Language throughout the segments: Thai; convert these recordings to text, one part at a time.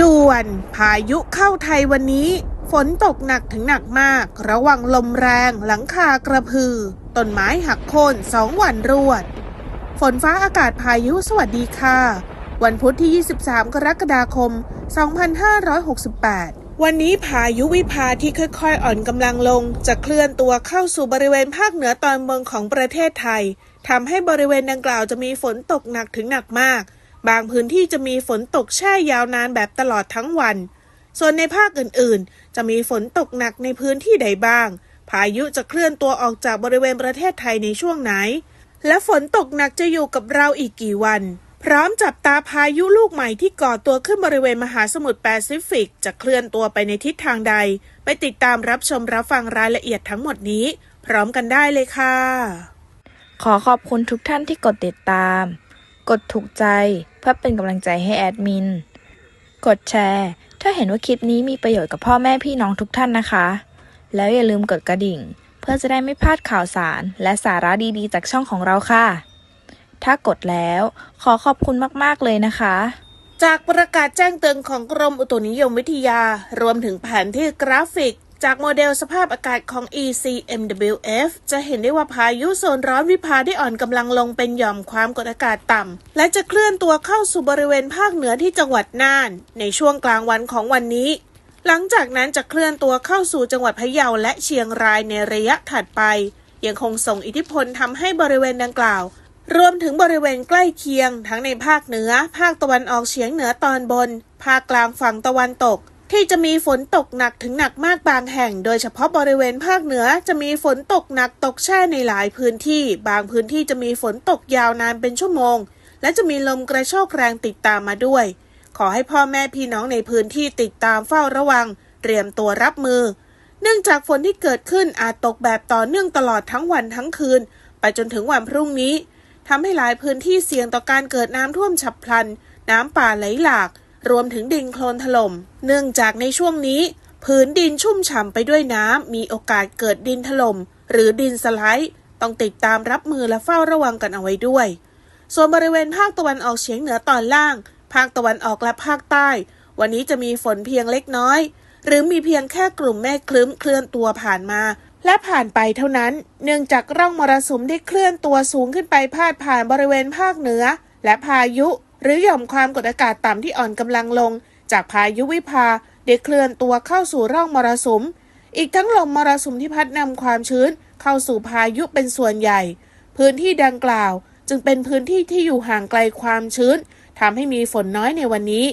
ด่วน พายุเข้าไทยวันนี้ ฝนตกหนักถึงหนักมาก ระวังลมแรงหลังคากระพือ ต้นไม้หักโค่นสองวันรวด ฝนฟ้าอากาศพายุสวัสดีค่ะ วันพุธที่ 23 กรกฎาคม 2568วันนี้พายุวิภาที่ค่อยๆ อ่อนกำลังลง จะเคลื่อนตัวเข้าสู่บริเวณภาคเหนือตอนบนของประเทศไทยทำให้บริเวณดังกล่าวจะมีฝนตกหนักถึงหนักมาก บางพื้นที่จะมีฝนตกแช่ยาวนานแบบตลอดทั้งวัน ส่วนในภาคอื่นๆ จะมีฝนตกหนักในพื้นที่ใดบ้าง พายุจะเคลื่อนตัวออกจากบริเวณประเทศไทยในช่วงไหน และฝนตกหนักจะอยู่กับเราอีกกี่วัน พร้อมจับตาพายุลูกใหม่ที่ก่อตัวขึ้นบริเวณมหาสมุทรแปซิฟิก จะเคลื่อนตัวไปในทิศทางใด ไปติดตามรับชมรับฟังรายละเอียดทั้งหมดนี้ พร้อมกันได้เลยค่ะ ขอขอบคุณทุกท่านที่กดติดตาม กดถูกใจเพื่อเป็นกำลังใจให้แอดมิน กดแชร์ ถ้าเห็นว่าคลิปนี้มีประโยชน์กับพ่อแม่พี่น้องทุกท่านนะคะ แล้วอย่าลืมกดกระดิ่ง เพื่อจะได้ไม่พลาดข่าวสาร และสาระดีๆ จากช่องของเราค่ะ ถ้ากดแล้วขอขอบคุณมากๆเลยนะคะ จากประกาศแจ้งเตือนของกรมอุตุนิยมวิทยา รวมถึงแผนที่กราฟิก จากโมเดลสภาพอากาศของ ECMWF จะเห็นได้ว่าพายุโซนร้อนวิภาได้อ่อนกำลังลงเป็นหย่อมความกดอากาศต่ำ และจะเคลื่อนตัวเข้าสู่บริเวณภาคเหนือที่จังหวัดน่าน ในช่วงกลางวันของวันนี้ หลังจากนั้นจะเคลื่อนตัวเข้าสู่จังหวัดพะเยาและเชียงรายในระยะถัดไป ยังคงส่งอิทธิพลทำให้บริเวณดังกล่าวรวมถึงบริเวณใกล้เคียง ทั้งในภาคเหนือ ภาคตะวันออกเฉียงเหนือตอนบน ภาคกลางฝั่งตะวันตก ที่จะมีฝนตกหนักถึงหนักมากบางแห่ง โดยเฉพาะบริเวณภาคเหนือจะมีฝนตกหนักตกแช่ในหลายพื้นที่ บางพื้นที่จะมีฝนตกยาวนานเป็นชั่วโมง และจะมีลมกระโชกแรงติดตามมาด้วย ขอให้พ่อแม่พี่น้องในพื้นที่ติดตามเฝ้าระวัง เตรียมตัวรับมือ เนื่องจากฝนที่เกิดขึ้นอาจตกแบบต่อเนื่องตลอดทั้งวันทั้งคืน ไปจนถึงวันพรุ่งนี้ทำให้หลายพื้นที่เสี่ยงต่อการเกิดน้ำท่วมฉับพลัน น้ำป่าไหลหลาก รวมถึงดินโคลนถล่ม เนื่องจากในช่วงนี้พื้นดินชุ่มฉ่ำไปด้วยน้ำ มีโอกาสเกิดดินถล่ม หรือดินสไลด์ ต้องติดตามรับมือและเฝ้าระวังกันเอาไว้ด้วย ส่วนบริเวณภาคตะวันออกเฉียงเหนือตอนล่าง ภาคตะวันออกและภาคใต้ วันนี้จะมีฝนเพียงเล็กน้อย หรือมีเพียงแค่กลุ่มเมฆคลึ้มเคลื่อนตัวผ่านมาและผ่านไปเท่านั้น เนื่องจากร่องมรสุมได้เคลื่อนตัวสูงขึ้นไปพาดผ่านบริเวณภาคเหนือ และพายุ หรือหย่อมความกดอากาศต่ำที่อ่อนกำลังลง จากพายุวิภาได้เคลื่อนตัวเข้าสู่ร่องมรสุม อีกทั้งลมมรสุมที่พัดนำความชื้นเข้าสู่พายุเป็นส่วนใหญ่ พื้นที่ดังกล่าวจึงเป็นพื้นที่ที่อยู่ห่างไกลความชื้นทำให้มีฝนน้อยในวันนี้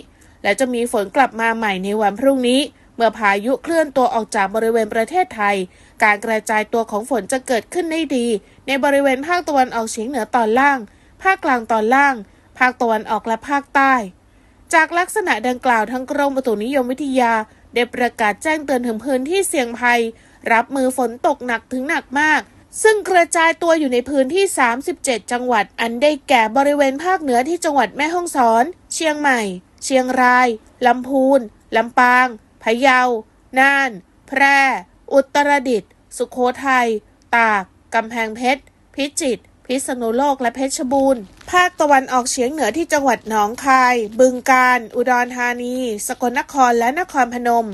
และจะมีฝนกลับมาใหม่ในวันพรุ่งนี้ เมื่อพายุเคลื่อนตัวออกจากบริเวณประเทศไทย การกระจายตัวของฝนจะเกิดขึ้นได้ดี ในบริเวณภาคตะวันออกเฉียงเหนือตอนล่าง ภาคกลางตอนล่าง ภาคตะวันออกและภาคใต้ จากลักษณะดังกล่าวทั้งกรมอุตุนิยมวิทยา ได้ประกาศแจ้งเตือนถึงพื้นที่เสี่ยงภัย รับมือฝนตกหนักถึงหนักมาก ซึ่งกระจายตัวอยู่ในพื้นที่ 37 จังหวัด อันได้แก่บริเวณภาคเหนือที่จังหวัดแม่ฮ่องสอน เชียงใหม่ เชียงราย ลำพูน ลำปาง พะเยา น่าน แพร่ อุตรดิตถ์ สุโขทัย ตาก กำแพงเพชร พิจิตร พิษณุโลกและเพชรบูรณ์ ภาคตะวันออกเฉียงเหนือที่จังหวัดหนองคาย บึงกาฬ อุดรธานี สกลนครและนครพนม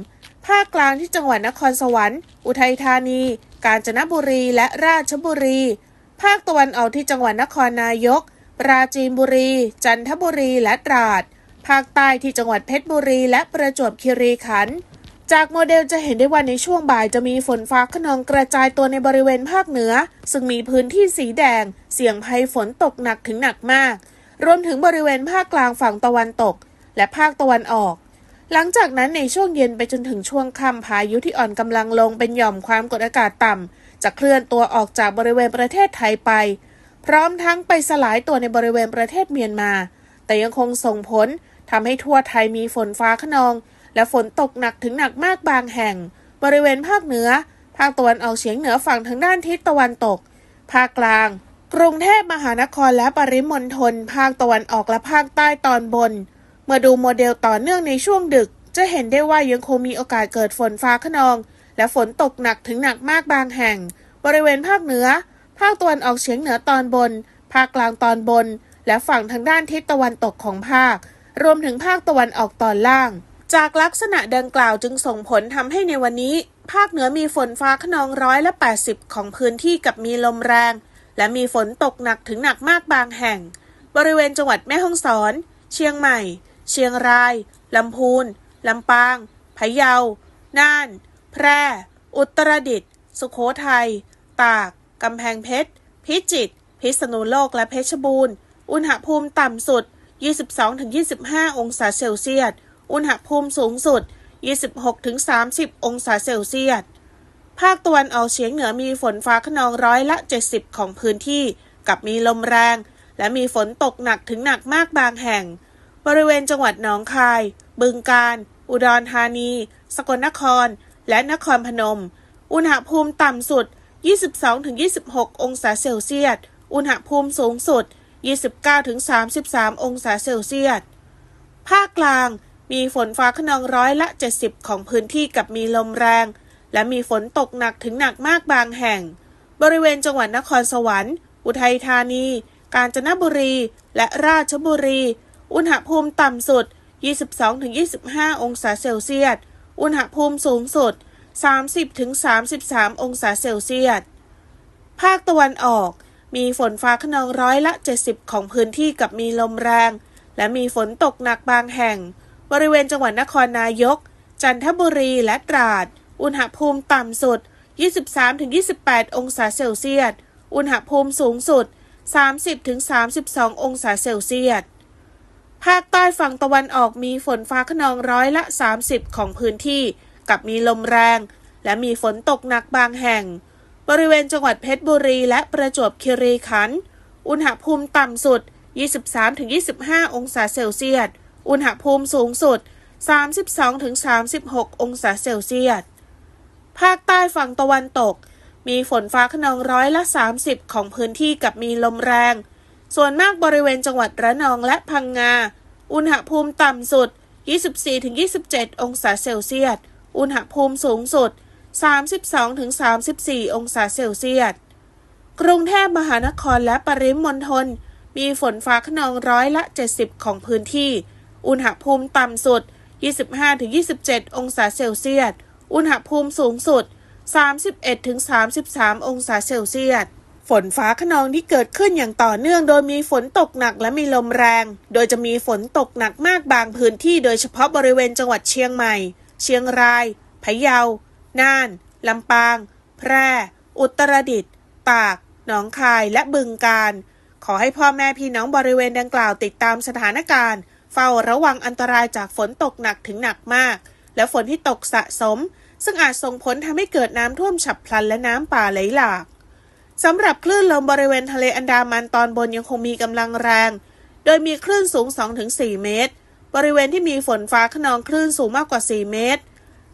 ภาคกลางที่จังหวัดนครสวรรค์ อุทัยธานี กาญจนบุรี และราชบุรี ภาคตะวันออกที่จังหวัดนครนายก ปราจีนบุรี จันทบุรี และตราด ภาคใต้ที่จังหวัดเพชรบุรี และประจวบคีรีขันธ์ จากโมเดลจะเห็นได้ว่าในช่วงบ่ายจะมีฝนฟ้าขนองกระจายตัวในบริเวณภาคเหนือ ซึ่งมีพื้นที่สีแดง เสี่ยงภัยฝนตกหนักถึงหนักมาก รวมถึงบริเวณภาคกลางฝั่งตะวันตก และภาคตะวันออก หลังจากนั้นในช่วงเย็นไปจนถึงช่วงค่ำพายุที่อ่อนกำลังลงเป็นหย่อมความกดอากาศต่ำจะเคลื่อนตัวออกจากบริเวณประเทศไทยไป พร้อมทั้งไปสลายตัวในบริเวณประเทศเมียนมา แต่ยังคงส่งผลทำให้ทั่วไทยมีฝนฟ้าขนอง และฝนตกหนักถึงหนักมากบางแห่ง บริเวณภาคเหนือ ภาคตะวันออกเฉียงเหนือฝั่งทางด้านทิศตะวันตก ภาคกลาง กรุงเทพมหานครและปริมณฑลภาคตะวันออกและภาคใต้ตอนบน เมื่อดูโมเดลต่อเนื่องในช่วงดึก จะเห็นได้ว่ายังคงมีโอกาสเกิดฝนฟ้าขนอง และฝนตกหนักถึงหนักมากบางแห่ง บริเวณภาคเหนือ ภาคตะวันออกเฉียงเหนือตอนบน ภาคกลางตอนบน และฝั่งทางด้านทิศตะวันตกของภาค รวมถึงภาคตะวันออกตอนล่าง จากลักษณะดังกล่าวจึงส่งผลทำให้ในวันนี้ ภาคเหนือมีฝนฟ้าขนองร้อยละ 80 ของพื้นที่กับมีลมแรง และมีฝนตกหนักถึงหนักมากบางแห่ง บริเวณจังหวัดแม่ฮ่องสอน เชียงใหม่ เชียงรายลำพูนลำปางพะเยา น่าน แพร่ อุตรดิตถ์สุโขทัย ตาก กำแพงเพชร พิจิตร พิษณุโลก และเพชรบูรณ์ อุณหภูมิต่ำสุด 22-25 องศาเซลเซียส อุณหภูมิสูงสุด 26-30 องศาเซลเซียส ภาคตะวันออกเฉียงเหนือมีฝนฟ้าขนองร้อยละ 70 ของพื้นที่ กับมีลมแรง และมีฝนตกหนักถึงหนักมากบางแห่ง บริเวณจังหวัดหนองคาย บึงกาฬ อุดรธานี สกลนคร และนครพนม อุณหภูมิต่ำสุด 22-26 องศาเซลเซียส อุณหภูมิสูงสุด 29-33 องศาเซลเซียส ภาคกลาง มีฝนฟ้าขนองร้อยละ 70 ของพื้นที่กับมีลมแรง และมีฝนตกหนักถึงหนักมากบางแห่ง บริเวณจังหวัดนครสวรรค์ อุทัยธานี กาญจนบุรี และราชบุรี อุณหภูมิต่ำสุด 22-25 องศาเซลเซียส อุณหภูมิสูงสุด 30-33 องศาเซลเซียส ภาคตะวันออก มีฝนฟ้าขนองร้อยละ 70 ของพื้นที่กับมีลมแรง และมีฝนตกหนักบางแห่ง บริเวณจังหวัดนครนายก จันทบุรีและตราด อุณหภูมิต่ำสุด 23-28 องศาเซลเซียส อุณหภูมิสูงสุด 30-32 องศาเซลเซียส ภาคใต้ฝั่งตะวันออกมีฝนฟ้าขนองร้อยละ 30 ของพื้นที่ กับมีลมแรง และมีฝนตกหนักบางแห่ง บริเวณจังหวัดเพชรบุรีและประจวบคีรีขันธ์ อุณหภูมิต่ำสุด 23-25 องศาเซลเซียส อุณหภูมิสูงสุด 32-36 องศาเซลเซียส ภาคใต้ฝั่งตะวันตก มีฝนฟ้าขนองร้อยละ 30 ของพื้นที่กับมีลมแรง ส่วนมากบริเวณจังหวัดระนองและพังงา อุณหภูมิต่ำสุด 24-27 องศาเซลเซียส อุณหภูมิสูงสุด 32-34 องศาเซลเซียส กรุงเทพมหานครและปริมณฑลมีฝนฟ้าขนองร้อยละ 70 ของพื้นที่ อุณหภูมิต่ำสุด 25-27 องศาเซลเซียส อุณหภูมิสูงสุด 31-33 องศาเซลเซียส ฝนฟ้าขนองที่เกิดขึ้นอย่างต่อเนื่องโดยมีฝนตกหนักและมีลมแรง โดยจะมีฝนตกหนักมากบางพื้นที่โดยเฉพาะบริเวณจังหวัดเชียงใหม่ เชียงราย พะเยา น่าน ลำปาง แพร่ อุตรดิตถ์ ตาก หนองคาย และบึงกาฬ ขอให้พ่อแม่พี่น้องบริเวณดังกล่าวติดตามสถานการณ์ เฝ้าระวังอันตรายจากฝนตกหนักถึงหนักมาก และฝนที่ตกสะสม ซึ่งอาจส่งผลทำให้เกิดน้ำท่วมฉับพลันและน้ำป่าไหลหลากสำหรับคลื่นลมบริเวณทะเลอันดามันตอนบนยังคงมีกำลังแรง โดยมีคลื่นสูง 2-4 เมตร บริเวณที่มีฝนฟ้าขนองคลื่นสูงมากกว่า 4 เมตร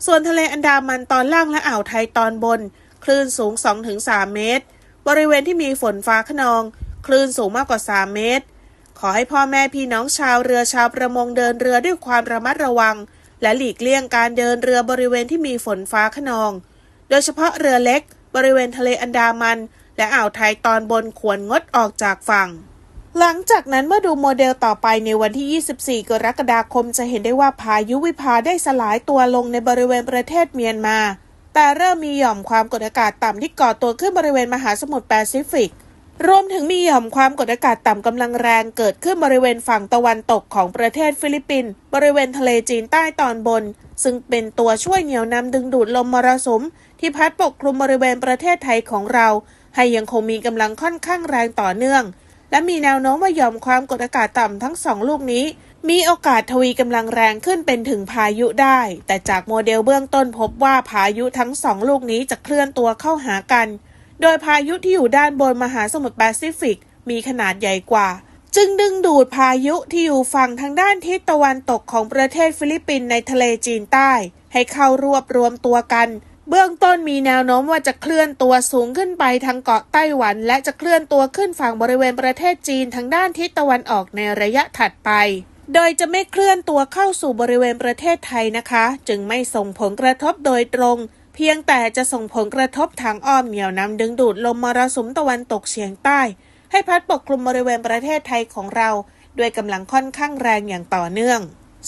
ส่วนทะเลอันดามันตอนล่างและอ่าวไทยตอนบน คลื่นสูง 2-3 เมตร บริเวณที่มีฝนฟ้าขนอง คลื่นสูงมากกว่า 3 เมตร ขอให้พ่อแม่พี่น้องชาวเรือชาวประมงเดินเรือด้วยความระมัดระวัง และหลีกเลี่ยงการเดินเรือบริเวณที่มีฝนฟ้าขนอง โดยเฉพาะเรือเล็ก บริเวณทะเลอันดามัน และอ่าวไทยตอนบนควรงดออกจากฝั่ง หลังจากนั้นเมื่อดูโมเดลต่อไปในวันที่ 24 กรกฎาคมจะเห็นได้ว่าพายุวิภาได้สลายตัวลงในบริเวณประเทศเมียนมา แต่เริ่มมีหย่อมความกดอากาศต่ำที่ก่อตัวขึ้นบริเวณมหาสมุทรแปซิฟิก รวมถึงมีหย่อมความกดอากาศต่ำกำลังแรงเกิดขึ้นบริเวณฝั่งตะวันตกของประเทศฟิลิปปินส์บริเวณทะเลจีนใต้ตอนบน ซึ่งเป็นตัวช่วยเหนี่ยวนำดึงดูดลมมรสุม ที่พัดปกคลุมบริเวณประเทศไทยของเรา ให้ยังคงมีกำลังค่อนข้างแรงต่อเนื่อง และมีแนวโน้มว่าหย่อมความกดอากาศต่ำทั้งสองลูกนี้ มีโอกาสทวีกำลังแรงขึ้นเป็นถึงพายุได้ แต่จากโมเดลเบื้องต้นพบว่าพายุทั้งสองลูกนี้จะเคลื่อนตัวเข้าหากัน โดยพายุที่อยู่ด้านบนมหาสมุทรแปซิฟิก มีขนาดใหญ่กว่า จึงดึงดูดพายุที่อยู่ฝั่งทางด้านทิศตะวันตกของประเทศฟิลิปปินส์ในทะเลจีนใต้ ให้เข้ารวบรวมตัวกัน เบื้องต้นมีแนวโน้มว่าจะเคลื่อนตัวสูงขึ้นไปทางเกาะไต้หวัน และจะเคลื่อนตัวขึ้นฝั่งบริเวณประเทศจีนทางด้านทิศตะวันออกในระยะถัดไปโดยจะไม่เคลื่อนตัวเข้าสู่บริเวณประเทศไทยนะคะ จึงไม่ส่งผลกระทบโดยตรง เพียงแต่จะส่งผลกระทบทางอ้อมเหนี่ยวนำดึงดูดลมมรสุมตะวันตกเฉียงใต้ ให้พัดปกคลุมบริเวณประเทศไทยของเรา ด้วยกำลังค่อนข้างแรงอย่างต่อเนื่อง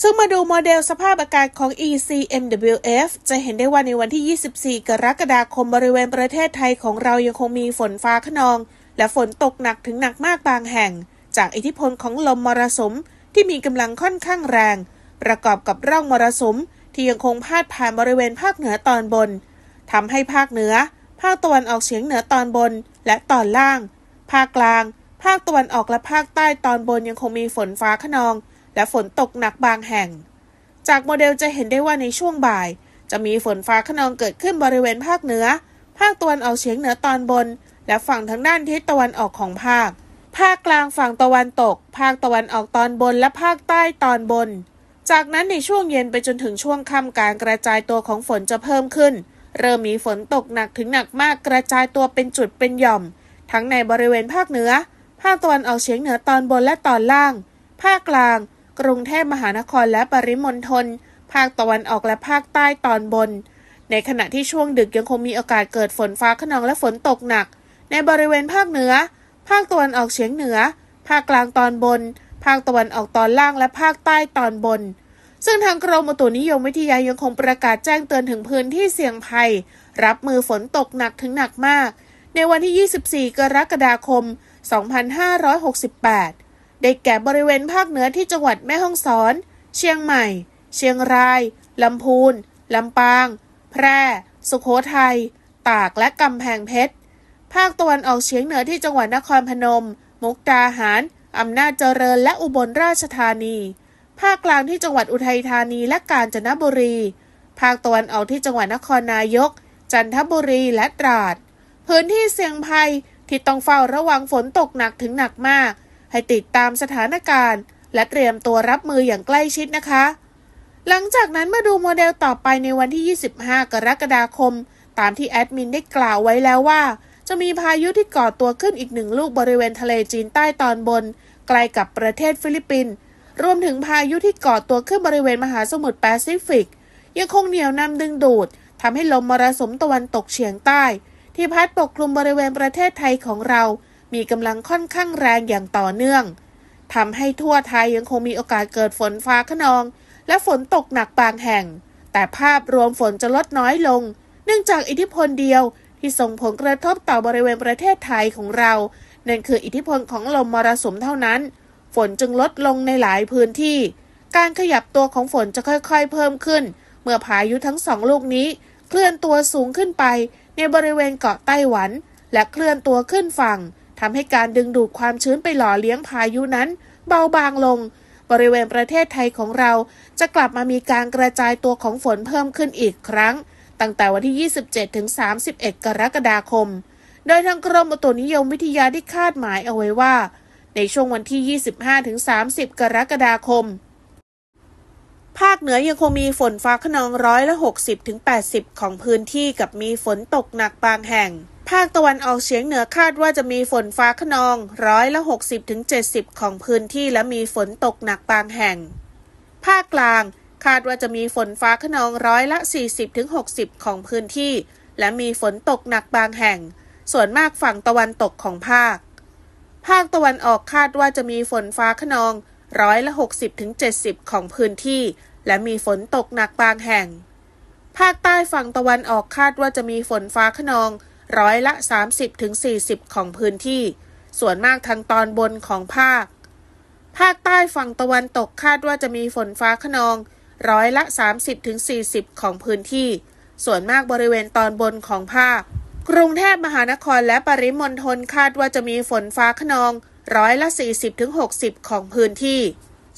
ซึ่งมาดูโมเดลสภาพอากาศของ ECMWF จะเห็นได้ว่าในวันที่ 24 กรกฎาคมบริเวณประเทศไทยของเรายังคงมีฝนฟ้าขนอง และฝนตกหนักถึงหนักมากบางแห่ง จากอิทธิพลของลมมรสุมที่มีกำลังค่อนข้างแรง ประกอบกับร่องมรสุม ที่ยังคงพาดผ่านบริเวณภาคเหนือตอนบนทำให้ภาคเหนือ ภาคตะวันออกเฉียงเหนือตอนบนและตอนล่าง ภาคกลาง ภาคตะวันออกและภาคใต้ตอนบนยังคงมีฝนฟ้าขนอง และฝนตกหนักบางแห่ง จากโมเดลจะเห็นได้ว่าในช่วงบ่าย จะมีฝนฟ้าขนองเกิดขึ้นบริเวณภาคเหนือ ภาคตะวันออกเฉียงเหนือตอนบน และฝั่งทางด้านทิศตะวันออกของภาค ภาคกลางฝั่งตะวันตก ภาคตะวันออกตอนบนและภาคใต้ตอนบน จากนั้นในช่วงเย็นไปจนถึงช่วงค่ำการกระจายตัวของฝนจะเพิ่มขึ้น เริ่มมีฝนตกหนักถึงหนักมากกระจายตัวเป็นจุดเป็นหย่อม ทั้งในบริเวณภาคเหนือ ภาคตะวันออกเฉียงเหนือตอนบนและตอนล่าง ภาคกลาง กรุงเทพมหานครและปริมณฑลภาคตะวันออกและภาคใต้ตอนบน ในขณะที่ช่วงดึกยังคงมีโอกาสเกิดฝนฟ้าขนองและฝนตกหนัก ในบริเวณภาคเหนือ ภาคตะวันออกเฉียงเหนือ ภาคกลางตอนบน ภาคตะวันออกตอนล่างและภาคใต้ตอนบน ซึ่งทางกรมอุตุนิยมวิทยายังคงประกาศแจ้งเตือนถึงพื้นที่เสี่ยงภัย รับมือฝนตกหนักถึงหนักมาก ในวันที่ 24 กรกฎาคม 2568 ได้แก่บริเวณภาคเหนือที่จังหวัดแม่ฮ่องสอน เชียงใหม่ เชียงราย ลำพูน ลำปาง แพร่ สุโขทัย ตาก และกำแพงเพชร ภาคตะวันออกเฉียงเหนือที่จังหวัดนครพนม มุกดาหาร อำนาจเจริญและอุบลราชธานี ภาคกลางที่จังหวัดอุทัยธานีและกาญจนบุรี ภาคตะวันออกที่จังหวัดนครนายก จันทบุรีและตราด พื้นที่เสี่ยงภัยที่ต้องเฝ้าระวังฝนตกหนักถึงหนักมาก ให้ติดตามสถานการณ์ และเตรียมตัวรับมืออย่างใกล้ชิดนะคะ หลังจากนั้นมาดูโมเดลต่อไปในวันที่ 25 กรกฎาคม ตามที่แอดมินได้กล่าวไว้แล้วว่าจะมีพายุที่ก่อตัวขึ้นอีกหนึ่งลูกบริเวณทะเลจีนใต้ตอนบน ใกล้กับประเทศฟิลิปปินส์รวมถึงพายุที่ก่อตัวขึ้นบริเวณมหาสมุทรแปซิฟิก ยังคงเหนียวนำดึงดูดทำให้ลมมรสุมตะวันตกเฉียงใต้ ที่พัดปกคลุมบริเวณประเทศไทยของเรา มีกำลังค่อนข้างแรงอย่างต่อเนื่องทำให้ทั่วไทยยังคงมีโอกาสเกิดฝนฟ้าขนอง และฝนตกหนักบางแห่ง แต่ภาพรวมฝนจะลดน้อยลง เนื่องจากอิทธิพลเดียวที่ส่งผลกระทบต่อบริเวณประเทศไทยของเรา นั่นคืออิทธิพลของลมมรสุมเท่านั้น ฝนจึงลดลงในหลายพื้นที่ การขยับตัวของฝนจะค่อยๆ เพิ่มขึ้น เมื่อพายุทั้งสองลูกนี้เคลื่อนตัวสูงขึ้นไปในบริเวณเกาะไต้หวัน และเคลื่อนตัวขึ้นฝั่งทำให้การดึงดูดความชื้นไปหล่อเลี้ยงพายุนั้น เบาบางลง บริเวณประเทศไทยของเราจะกลับมามีการกระจายตัวของฝนเพิ่มขึ้นอีกครั้ง ตั้งแต่วันที่ 27ถึง31 กรกฎาคม โดยทางกรมอุตุนิยมวิทยาได้คาดหมายเอาไว้ว่า ในช่วงวันที่ 25ถึง30 กรกฎาคม ภาคเหนือยังคงมีฝนฟ้าขนองร้อยละ 60ถึง80 ของพื้นที่กับมีฝนตกหนักบางแห่ง ภาคตะวันออกเฉียงเหนือคาดว่าจะมีฝนฟ้าขนองร้อยละ 60ถึง70 ของพื้นที่และมีฝนตกหนักบางแห่ง ภาคกลางคาดว่าจะมีฝนฟ้าขนองร้อยละ 40ถึง60 ของพื้นที่ และมีฝนตกหนักบางแห่ง ส่วนมากฝั่งตะวันตกของภาค ภาคตะวันออกคาดว่าจะมีฝนฟ้าขนองร้อยละ 60ถึง70 ของพื้นที่ และมีฝนตกหนักบางแห่ง ภาคใต้ฝั่งตะวันออกคาดว่าจะมีฝนฟ้าขนองร้อยละ 30ถึง40 ของพื้นที่ ส่วนมากทางตอนบนของภาค ภาคใต้ฝั่งตะวันตกคาดว่าจะมีฝนฟ้าขนองร้อยละ 30ถึง40 ของพื้นที่ ส่วนมากบริเวณตอนบนของภาค กรุงเทพมหานครและปริมณฑลคาดว่าจะมีฝนฟ้าขนองร้อยละ 40-60 ของพื้นที่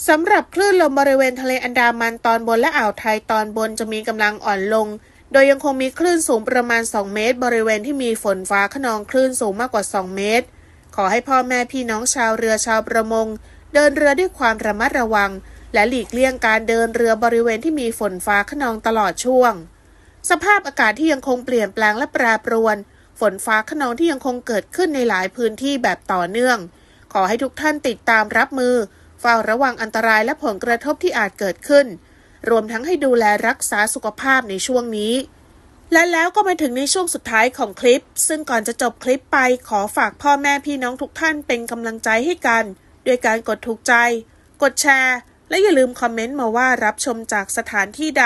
สำหรับคลื่นลมบริเวณทะเลอันดามันตอนบนและอ่าวไทยตอนบนจะมีกำลังอ่อนลง โดยยังคงมีคลื่นสูงประมาณ 2 เมตร บริเวณที่มีฝนฟ้าขนองคลื่นสูงมากกว่า 2 เมตร ขอให้พ่อแม่พี่น้องชาวเรือชาวประมง เดินเรือด้วยความระมัดระวัง และหลีกเลี่ยงการเดินเรือบริเวณที่มีฝนฟ้าขนองตลอดช่วง สภาพอากาศที่ยังคงเปลี่ยนแปลงและแปรปรวน ฝนฟ้าขนองที่ยังคงเกิดขึ้นในหลายพื้นที่แบบต่อเนื่อง ขอให้ทุกท่านติดตามรับมือ เฝ้าระวังอันตรายและผลกระทบที่อาจเกิดขึ้น รวมทั้งให้ดูแลรักษาสุขภาพในช่วงนี้ และแล้วก็มาถึงในช่วงสุดท้ายของคลิป ซึ่งก่อนจะจบคลิปไปขอฝากพ่อแม่พี่น้องทุกท่านเป็นกำลังใจให้กัน ด้วยการกดถูกใจ กดแชร์ และอย่าลืมคอมเมนต์มาว่ารับชมจากสถานที่ใด